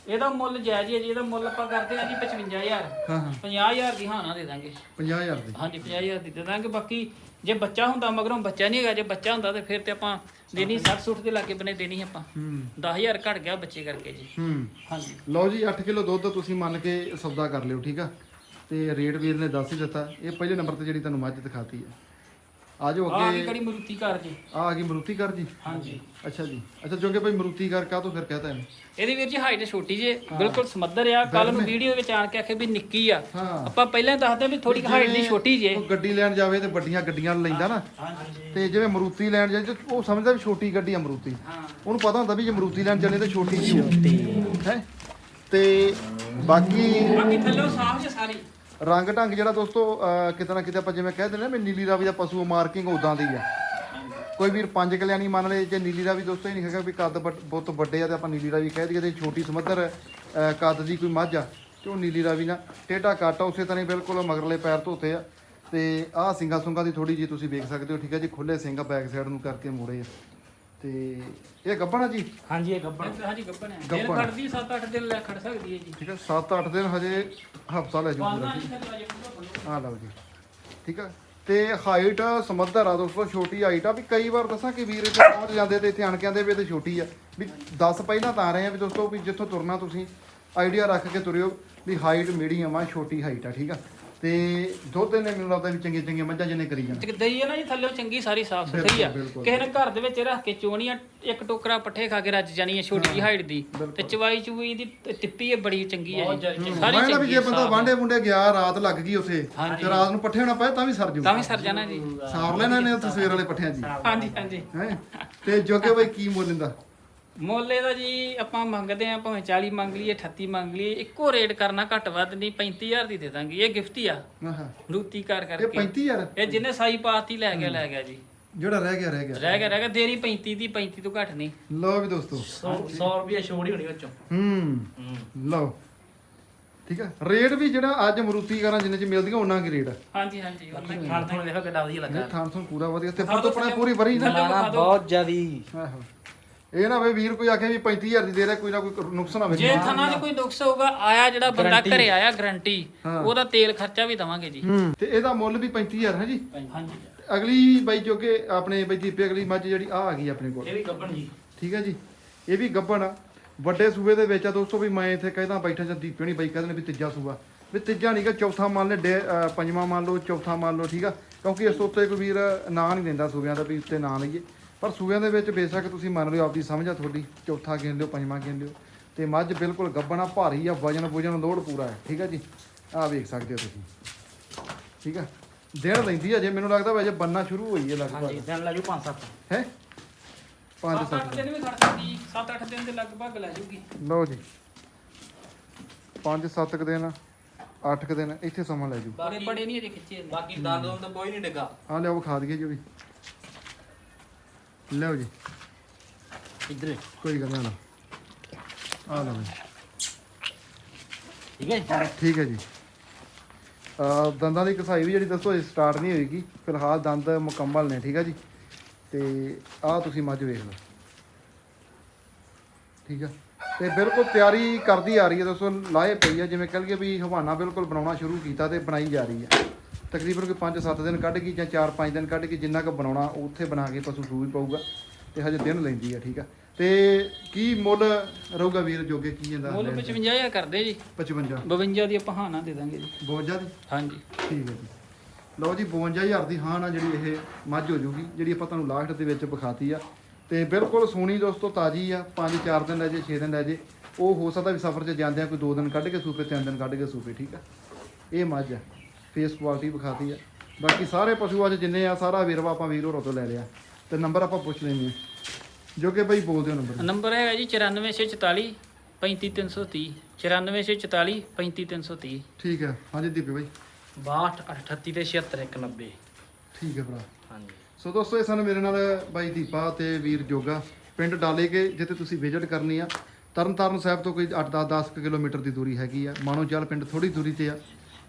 ਇਹਦਾ ਮੁੱਲ ਜਾਇਜ਼ ਹੀ ਹੈ ਜੀ ਇਹਦਾ ਮੁੱਲ ਆਪਾਂ ਕਰਦੇ ਹਾਂ ਜੀ 55000 ਹਾਂ ਹਾਂ। 50000 ਦੀ ਹਾਂ ਨਾ ਦੇ ਦਾਂਗੇ। 50000 ਦੀ। ਹਾਂਜੀ 50000 ਦੀ ਦੇ ਦਾਂਗੇ। ਬਾਕੀ ਜੇ ਬੱਚਾ ਹੁੰਦਾ ਮਗਰੋਂ ਬੱਚਾ ਨਹੀਂ ਹੈਗਾ ਜੇ ਬੱਚਾ ਹੁੰਦਾ ਤੇ ਫਿਰ ਤੇ ਆਪਾਂ ਦੇਣੀ 60 ਸੁੱਟ ਦੇ ਲਾਗੇ ਬਨੇ ਦੇਣੀ ਆਪਾਂ। ਹੂੰ। 10000 ਘਟ ਗਿਆ ਬੱਚੇ ਕਰਕੇ ਜੀ। ਹੂੰ। ਹਾਂਜੀ। ਲਓ ਜੀ 8 ਕਿਲੋ ਦੁੱਧ ਤੁਸੀਂ ਮੰਨ ਕੇ ਸੌਦਾ ਕਰ ਲਿਓ ਠੀਕ ਆ? ਤੇ ਰੇਟ ਵੀਰ ਨੇ ਦੱਸ ਹੀ ਦਿੱਤਾ। ਇਹ ਪਹਿਲੇ ਨੰਬਰ ਤੇ ਜਿਹੜੀ ਤੁਹਾਨੂੰ ਮੱਝ ਦਿਖਾਤੀ ਹੈ। ਆਜੋ ਆਹ ਅੱਗੇ। ਕੀ ਕੜੀ ਮਰੂਤੀ ਘਰ ਜੀ। ਆ ਆ ਗਈ ਮਰੂਤੀ ਕਰ ਜੀ? ਹਾਂਜੀ। ਅੱਛਾ ਜੀ। ਅੱਛਾ ਜੋਗੇ ਭਾਈ ਮਰੂਤੀ ਕਰ ਕਾ ਤੋਂ ਫਿਰ ਕਹਤਾ ਇਹਨੂੰ? ਇਹਦੀ ਵੀਰ ਜੀ ਹਾਈਟ ਛੋਟੀ ਜੇ ਬਿਲਕੁਲ ਸਮੱਧਰ ਆ। ਕੱਲ ਨੂੰ ਵੀਡੀਓ ਵਿੱਚ ਆਣ ਕੇ ਆਖੇ ਵੀ ਨਿੱਕੀ ਆ। ਹਾਂ। ਆਪਾਂ ਪਹਿਲਾਂ ਹੀ ਦੱਸਦੇ ਵੀ ਥੋੜੀ ਹਾਈਟ ਦੀ ਛੋਟੀ ਜੇ। ਉਹ ਗੱਡੀ ਲੈਣ ਜਾਵੇ ਤੇ ਵੱਡੀਆਂ ਗੱਡੀਆਂ ਲੈਂਦਾ ਨਾ। ਹਾਂਜੀ। ਤੇ ਜਿਵੇਂ ਮਰੂਤੀ ਲੈਣ ਜਾਏ ਤੇ ਉਹ ਸਮਝਦਾ ਵੀ ਛੋਟੀ ਗੱਡੀ ਆ ਮਰੂਤੀ। ਉਹਨੂੰ ਪਤਾ ਹੁੰਦਾ ਵੀ ਜੇ ਮਰੂਤੀ ਲੈਣ ਚੱਲੇ ਤਾਂ ਛੋਟੀ ਜੀ ਹੈ? ਤੇ ਬਾਕੀ ਬਾਕੀ ਥੱਲੇ ਸਾਫ਼ ਜੇ ਸਾਰੀ। ਰੰਗ ਢੰਗ ਜਿਹੜਾ ਦੋਸਤੋ, ਅਹ, ਕਿਤੇ ਨਾ ਕਿਤੇ ਆਪਾਂ ਜਿਵੇਂ ਕਹਿ ਦਿੰਦੇ ਨਾ ਵੀ ਨੀਲੀ ਰਾਵੀ ਦਾ ਪਸ਼ੂ ਮਾਰਕਿੰਗ ਉਦਾਂ ਦੀ ਆ। ਕੋਈ ਵੀਰ ਪੰਜ ਕਲਿਆਣੀ ਮੰਨ ਲਏ, ਜੇ ਨੀਲੀ ਰਾਵੀ ਦੋਸਤੋ ਇਹ ਨਹੀਂ ਹੈਗਾ ਵੀ ਕੱਦ ਵੱਡ- ਬਹੁਤ ਵੱਡੇ ਆ ਤੇ ਆਪਾਂ ਨੀਲੀ ਰਾਵੀ ਕਹਿ ਦਈਏ ਤੇ ਛੋਟੀ ਸਮੱਧਰ ਅਹ, ਕੱਦ ਦੀ ਕੋਈ ਮੱਝ ਆ, ਤੇ ਉਹ ਨੀਲੀ ਰਾਵੀ ਨਾ ਟੇਢਾ ਕੱਟ ਆ, ਉਸੇ ਤਰ੍ਹਾਂ ਹੀ ਬਿਲਕੁਲ ਮਗਰਲੇ ਪੈਰ ਧੋਤੇ ਆ। ਤੇ ਆਹ ਸਿੰਗਾ ਸੁੰਗਾ ਦੀ ਥੋੜੀ ਜੀ ਤੁਸੀਂ ਵੇਖ ਸਕਦੇ ਹੋ, ਠੀਕ ਹੈ ਜੀ ਖੁੱਲੇ ਸਿੰਘ ਬੈਕ ਸਾਈਡ ਨੂੰ ਕਰਕੇ ਮੋੜੇ ਆ। ਤੇ ਇਹ ਗੱਬਣਾ ਜੀ? ਹਾਂਜੀ ਇਹ ਗੱਬਣ। ਹਾਂਜੀ ਗੱਪਣ ਹੈ। ਦਿਨ ਗੱਭਣ। ਖੜਦੀ 7-8 ਦਿਨ ਲੈ ਖੜ ਸਕਦੀ ਹੈ ਜੀ। ਠੀਕ ਹੈ 7-8 ਦਿਨ ਹਜੇ ਹਫਤਾ ਲੈ ਜੂ ਪੂਰਾ ਪਾਲਣਾ ਜੀ ਨਹੀਂ ਕਰਦਾ ਜੀ ਪੂਰਾ ਬੰਨੋ। ਆ ਲਓ ਜੀ। ਠੀਕ ਆ ਤੇ ਹਾਈਟ ਸਮਝਦਾਰ ਆ ਦੋਸਤੋ ਛੋਟੀ ਹਾਈਟ ਆ। ਵੀ ਕਈ ਵਾਰ ਦੱਸਾਂ ਕਿ ਵੀਰ ਇੱਥੇ ਪਹੁੰਚ ਜਾਂਦੇ ਤੇ ਇੱਥੇ ਆਣ ਕੇ ਆਂਦੇ ਵੀ ਇਹ ਤੇ ਛੋਟੀ ਆ। ਵੀ 10 ਪਹਿਲਾਂ ਤਾਂ ਆ ਰਹੇ ਆ ਵੀ ਦੋਸਤੋ ਵੀ ਜਿੱਥੋਂ ਤੁਰਨਾ ਤੁਸੀਂ ਆਈਡੀਆ ਰੱਖ ਕੇ ਤੁਰਿਓ ਵੀ ਹਾਈਟ ਮੀਡੀਅਮ ਆ ਛੋਟੀ ਹਾਈਟ ਆ ਠੀਕ ਆ। ਤੇ ਦੁੱਧ ਨੇ ਮੈਨੂੰ ਲੱਗਦਾ ਵੀ ਚੰਗੀਆਂ ਚੰਗੀਆਂ ਮੱਝਾਂ ਜਿਹਨੇ ਕਰੀ ਜਾਣਾ। ਤੇ ਦਈ ਹੈ ਨਾ ਜੀ ਥੱਲੇ ਚੰਗੀ ਸਾਰੀ ਸਾਫ਼ ਸੁਥਰੀ ਆ। ਬਿਲਕੁਲ, ਬਿਲਕੁਲ। ਕਿਸੇ ਨੇ ਘਰ ਦੇ ਵਿੱਚ ਰੱਖ ਕੇ ਚੋਣੀਆਂ ਇੱਕ ਟੋਕਰਾ ਪੱਠੇ ਖਾ ਕੇ ਰੱਜ ਜਾਣੀ ਹੈ ਛੋਟੀ ਜਿਹੀ ਹਾਈਟ ਦੀ। ਤੇ ਚਵਾਈ ਚੂਈ ਦੀ ਟਿੱਪੀ ਹੈ ਬੜੀ ਚੰਗੀ ਹੈ ਜੀ। ਸਾਰੀ ਮੈਂ ਨਾ ਵੀ ਚੰਗੀ ਜੇ ਬੰਦਾ ਸਾਫ਼ ਆ। ਵਾਂਡੇ ਮੁੰਡੇ ਗਿਆ ਰਾਤ ਲੱਗ ਗਈ ਉੱਥੇ ਤੇ ਰਾਤ ਨੂੰ ਪੱਠੇ ਹੋਣਾ ਪਏ ਤਾਂ ਵੀ ਸਰ ਜੂ ਤਾਂ ਵੀ ਸਰ ਜਾਣਾ ਜੀ। ਸਾਰ ਲੈਣਾ ਨੇ ਉੱਥੇ ਸਵੇਰ ਵਾਲੇ ਪੱਠਿਆਂ ਜੀ ਹਾਂਜੀ ਹਾਂਜੀ। ਹੈ? ਤੇ ਜੋਗੇ ਬਾਈ ਕੀ ਮੁੱਲ ਮੁੱਲ ਇਹਦਾ ਜੀ ਆਪਾਂ ਮੰਗਦੇ ਆ ਭਾਵੇਂ 40 ਮੰਗ ਲਈਏ 38 ਮੰਗ ਲਈਏ ਇੱਕੋ ਰੇਟ ਕਰਨਾ ਘੱਟ ਵੱਧ ਨਹੀਂ 35000 ਦੀ ਦੇ ਦਾਂਗੇ। ਇਹ ਗਿਫਟ ਹੀ ਆ। ਆਹਾ ਰੂਤੀ ਕਰ ਇਹ ਕਰਕੇ। 35000 ਇਹ ਜਿਹਨੇ ਸਾਈ ਪਾਤੀ ਲੈ ਗਿਆ ਲੈ ਗਿਆ ਜੀ। ਜਿਹੜਾ ਰਹਿ ਗਿਆ ਰਹਿ ਗਿਆ। ਰਹਿ ਗਿਆ ਰਹਿ ਗਿਆ। ਦੇਰੀ 35 ਦੀ 35 ਤੋਂ ਘੱਟ ਨਹੀਂ। ਲਓ ਵੀ ਦੋਸਤੋ। 100 ਰੁਪਏ ਛੋੜ ਹੀ ਹੋਣੀ ਵਿੱਚੋਂ। ਹੂੰ। ਲਓ। ਠੀਕ ਹੈ ਰੇਟ ਵੀ ਜਿਹੜਾ ਅੱਜ ਮਰੂਤੀ ਕਰਾਂ ਜਿੰਨੇ ਚ ਮਿਲਦੀਆਂ ਉਹਨਾਂ ਕੀ ਰੇਟ ਆ? ਹਾਂਜੀ ਹਾਂਜੀ। ਉਹਨਾਂ ਖਾਣ ਤੋਂ ਦੇਖੋ ਕਿੱਡਾ ਵਧੀਆ ਲੱਗਾ। ਇਹ ਥਾਂ ਤੋਂ ਪੂਰਾ ਵਧੀਆ। ਤੇ ਫੋਟੋ ਆਪਣਾ ਪੂਰੀ ਭਰੀ ਨਾ। ਬਹੁਤ ਜ਼ਿਆਦੀ। ਆਹੋ ਇਹ ਨਾ ਵੇ ਵੀਰ ਕੋਈ ਆਖੇ ਵੀ 35000 ਦੀ ਦੇ ਰਿਹਾ ਕੋਈ ਨਾ ਕੋਈ ਨੁਕਸ ਨਾ ਜੇ ਹੋਵੇ ਥਾਣਾ 'ਚ ਕੋਈ ਨੁਕਸ ਹੋਊਗਾ ਆਇਆ ਜਿਹੜਾ ਬੰਦਾ ਘਰੇ ਆਇਆ ਗਰੰਟੀ। ਉਹਦਾ ਤੇਲ ਖਰਚਾ ਵੀ ਦਵਾਂਗੇ ਜੀ। ਤੇ ਇਹਦਾ ਮੁੱਲ ਵੀ 35000 ਹੈ ਜੀ? ਹਾਂਜੀ। ਅਗਲੀ ਬਾਈ ਜੋ ਕਿ ਆਪਣੇ ਬਾਈ ਦੀਪੇ ਅਗਲੀ ਮੱਝ ਜਿਹੜੀ ਆ ਆ ਗਈ ਆਪਣੇ ਕੋਲ। ਇਹ ਵੀ ਗੱਬਣ ਜੀ। ਠੀਕ ਹੈ ਜੀ? ਇਹ ਵੀ ਗੱਬਣ ਆ। ਵੱਡੇ ਸੂਬੇ ਦੇ ਵਿੱਚ ਆ ਦੋਸਤੋ ਵੀ ਮੈਂ ਇੱਥੇ ਕਹਿੰਦਾ ਬੈਠਾ ਜਾਂ ਦੀਪੇ ਨਹੀਂ ਬਾਈ ਕਹਿੰਦੇ ਨੇ ਵੀ ਤੀਜਾ ਸੂਬਾ। ਵੀ ਤੀਜਾ ਨਹੀਂਗਾ ਚੌਥਾ ਮੰਨ ਲੈ ਡੇ- ਪੰਜਵਾਂ ਮੰਨ ਲਓ ਚੌਥਾ ਮੰਨ ਲਓ ਠੀਕ ਆ? ਕਿਉਂਕਿ ਇਸ ਤੋਂ ਉੱਤੇ ਕੋਈ ਵੀਰ ਨਾਂ ਨਹੀਂ ਦਿੰਦਾ ਸੂਬਿਆਂ ਦਾ ਵੀ ਉੱਤੇ ਨਾਂ ਲਈਏ। ਪਰ ਸੂਬਿਆਂ ਦੇ ਵਿੱਚ ਬੇਸ਼ੱਕ ਤੁਸੀਂ ਮੰਨ ਲਿਓ ਆਪਦੀ ਸਮਝ ਆ ਤੁਹਾਡੀ ਚੌਥਾ ਗਿਣ ਲਿਓ ਪੰਜਵਾਂ ਗਿਣ ਲਿਓ ਤੇ ਮੱਝ ਬਿਲਕੁਲ ਗੱਬਣਾ ਭਾਰੀ ਆ ਵਜਨ ਵਜਨ ਲੋਡ ਪੂਰਾ ਹੈ ਠੀਕ ਆ ਜੀ? ਆਹ ਵੇਖ ਸਕਦੇ ਹੋ ਤੁਸੀਂ ਠੀਕ ਆ? ਦਿਨ ਲੈਂਦੀ ਆ ਜੇ ਮੈਨੂੰ ਲੱਗਦਾ ਵਾ ਜੇ ਬੰਨਾ ਸ਼ੁਰੂ ਹੋਈ ਹੈ ਹਾਂਜੀ ਲਗਭਗ ਦਿਨ ਲੈ ਜੂ 5-7 ਹੈ? ਪੰਜ 7-8 ਸੱਤ। ਦਿਨ ਵੀ ਖੜ ਸਕਦੀ 7-8 ਦਿਨ ਦੇ ਲਗਭਗ ਲੈ ਜੂਗੀ। ਲਓ ਜੀ। ਪੰਜ ਸੱਤ ਕੁ ਦਿਨ ਅੱਠ ਕੁ ਦਿਨ ਇੱਥੇ ਸਮਾਂ ਲੈ ਜੂ। ਬੜੇ ਬੜੇ ਨਹੀਂ ਇਹਦੇ ਖਿੱਚੇ। ਬਾਕੀ ਦੰਦ ਦੰਦ ਤਾਂ ਕੋਈ ਨਹੀਂ ਡਿੱਗਾ। ਆ ਲਿਆਓ ਵਿਖਾ ਦਈਏ ਜੀ ਵੀ। ਲਓ ਜੀ। ਇੱਧਰ। ਕੋਈ ਗੱਲ ਨਹੀਂ ਆ ਲਓ ਜੀ ਠੀਕ ਹੈ ਜੀ? ਠੀਕ ਹੈ ਜੀ। ਦੰਦਾਂ ਦੀ ਕਸਾਈ ਵੀ ਜਿਹੜੀ ਦੱਸੋ ਸਟਾਰਟ ਨਹੀਂ ਹੋਏਗੀ ਫਿਲਹਾਲ ਦੰਦ ਮੁਕੰਮਲ ਨੇ ਠੀਕ ਹੈ ਜੀ। ਤੇ ਆ ਤੁਸੀਂ ਮੱਝ ਵੇਖ ਲਓ। ਠੀਕ ਆ ਤੇ ਬਿਲਕੁਲ ਤਿਆਰੀ ਕਰਦੀ ਆ ਰਹੀ ਹੈ ਦੋਸਤੋ ਲਾਹੇ ਪਈ ਆ ਜਿਵੇਂ ਕਹ ਲਈਏ ਵੀ ਹਵਾਨਾ ਬਿਲਕੁਲ ਬਣਾਉਣਾ ਸ਼ੁਰੂ ਕੀਤਾ ਤੇ ਬਣਾਈ ਜਾ ਰਹੀ ਹੈ। ਤਕਰੀਬਨ ਕੋਈ 5-7 ਦਿਨ ਕੱਢ ਗਈ ਜਾਂ 4-5 ਦਿਨ ਕੱਢ ਕੇ ਜਿੰਨਾ ਕੁ ਬਣਾਉਣਾ ਉੱਥੇ ਬਣਾ ਕੇ ਪਸ਼ੂ ਸੂਈ ਪਊਗਾ ਤੇ ਹਜੇ ਦਿਨ ਲੈਂਦੀ ਆ ਠੀਕ ਆ। ਤੇ ਕੀ ਮੁੱਲ ਰਹੂਗਾ ਵੀਰ ਜੋਗੇ ਕੀ ਜਾਂਦਾ ਮੁੱਲ 55000 ਕਰਦੇ ਜੀ। 55 52 ਦੀ ਆਪਾਂ ਹਾਨਾ ਦੇ ਦਾਂਗੇ ਜੀ। 52 ਦੀ? ਹਾਂਜੀ। ਠੀਕ ਹੈ ਜੀ। ਲਓ ਜੀ 52000 ਦੀ ਹਾਂ ਨਾ ਜਿਹੜੀ ਇਹ ਮੱਝ ਹੋ ਜੂਗੀ ਜਿਹੜੀ ਆਪਾਂ ਤੁਹਾਨੂੰ ਲਾਸਟ ਦੇ ਵਿੱਚ ਵਿਖਾਤੀ ਆ। ਤੇ ਬਿਲਕੁਲ ਸੋਹਣੀ ਦੋਸਤੋ ਤਾਜੀ ਆ 5-4 ਦਿਨ ਲੈ ਜੇ 6 ਦਿਨ ਲੈ ਜੇ। ਉਹ ਹੋ ਸਕਦਾ ਵੀ ਸਫ਼ਰ 'ਚ ਜਾਂਦਿਆਂ ਕੋਈ 2 ਦਿਨ ਕੱਢ ਕੇ ਸੂਪੇ 3 ਦਿਨ ਕੱਢ ਕੇ ਸੂਪੇ ਠੀਕ ਆ। ਇਹ ਮੱਝ ਆ। ਫੇਸ ਕੁਆਲਿਟੀ ਵਿਖਾਤੀ ਆ। ਬਾਕੀ ਸਾਰੇ ਪਸ਼ੂ ਅੱਜ ਜਿੰਨੇ ਆ ਸਾਰਾ ਵੇਰਵਾ ਆਪਾਂ ਵੀਰ ਹੋਰਾਂ ਤੋਂ ਲੈ ਲਿਆ। ਤੇ ਨੰਬਰ ਆਪਾਂ ਪੁੱਛ ਲੈਂਦੇ ਆ ਜੋ ਕਿ ਬਈ ਬੋਲ ਦਿਓ ਨੰਬਰ ਨੰਬਰ ਹੈਗਾ ਜੀ 94644 35330 94644 35330 ਠੀਕ ਹੈ। ਹਾਂਜੀ ਦੀਪੇ ਬਾਈ। 62 38 ਤੇ 76 190 ਠੀਕ ਹੈ ਭਰਾ। ਹਾਂਜੀ। ਸੋ ਦੋਸਤੋ ਇਹ ਸਨ ਮੇਰੇ ਨਾਲ ਬਾਈ ਦੀਪਾ ਤੇ ਵੀਰ ਜੋਗਾ। ਪਿੰਡ ਡਾਲੇ ਕੇ ਜਿੱਥੇ ਤੁਸੀਂ ਵਿਜ਼ਿਟ ਕਰਨੀ ਆ। ਤਰਨਤਾਰਨ ਸਾਹਿਬ ਤੋਂ ਕੋਈ 8-10 10 ਕਿਲੋਮੀਟਰ ਦੀ ਦੂਰੀ ਹੈਗੀ ਆ। ਮਾਨੋ ਚਾਲ ਪਿੰਡ ਥੋੜੀ ਦੂਰੀ ਤੇ ਆ।